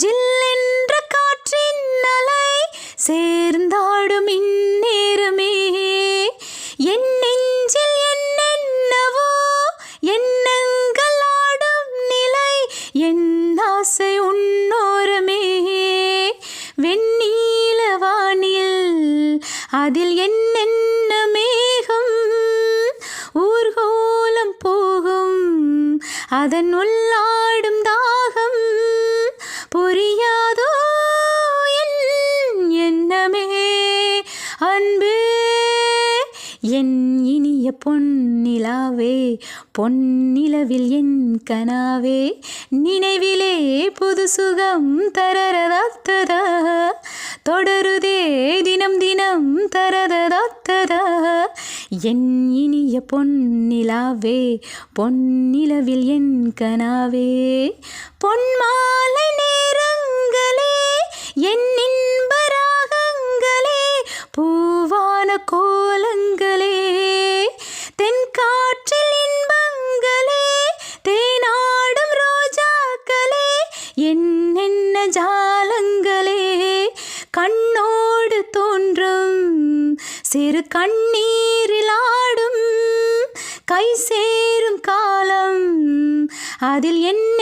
ஜில்லென்ற காற்றின் அலை சேர்ந்தாடும் இந்நேரமே. என் நெஞ்சில் என்னென்னவோ எண்ணங்கள் ஆடும் நிலை என் ஆசை உன்னோரமே. வெண்ணீல வானில் அதில் என்னென்ன மேகம் ஊர்கோலம் போகும் அதன் உள்ளாடும் தாகம். புரியாதோ என் எண்ணமே? அன்பே என் இனிய பொன்னிலாவே பொன்னிலவில் என் கனாவே நினைவிலே புது சுகம் தரரதாத்ததா தொடருதே தினம் தினம் தரததாத்ததா? என் இனிய பொன்னிலாவே பொன்னிலவில் என் கனாவே பொன்மாலை என் இன்ப பூவான கோலங்களே தென்காற்றில் இன்பங்களே தேனாடும் ரோஜாக்களே என்னென்ன ஜாலங்களே. கண்ணோடு தோன்றும் சிறு கண்ணீரில் ஆடும் கை சேரும் காலம் அதில் என்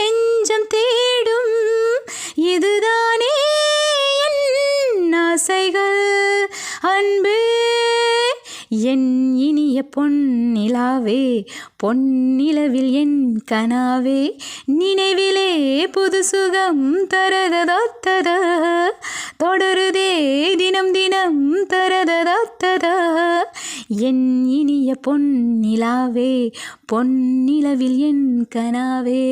ஆசைகள். அன்பே என் இனிய பொன்னிலாவே பொன்னிலவில் என் கனாவே நினைவிலே புது சுகம் தரததாத்ததா தொடருதே தினம் தினம் தரததாத்ததா. என் இனிய பொன்னிலாவே பொன்னிலவில் என் கனாவே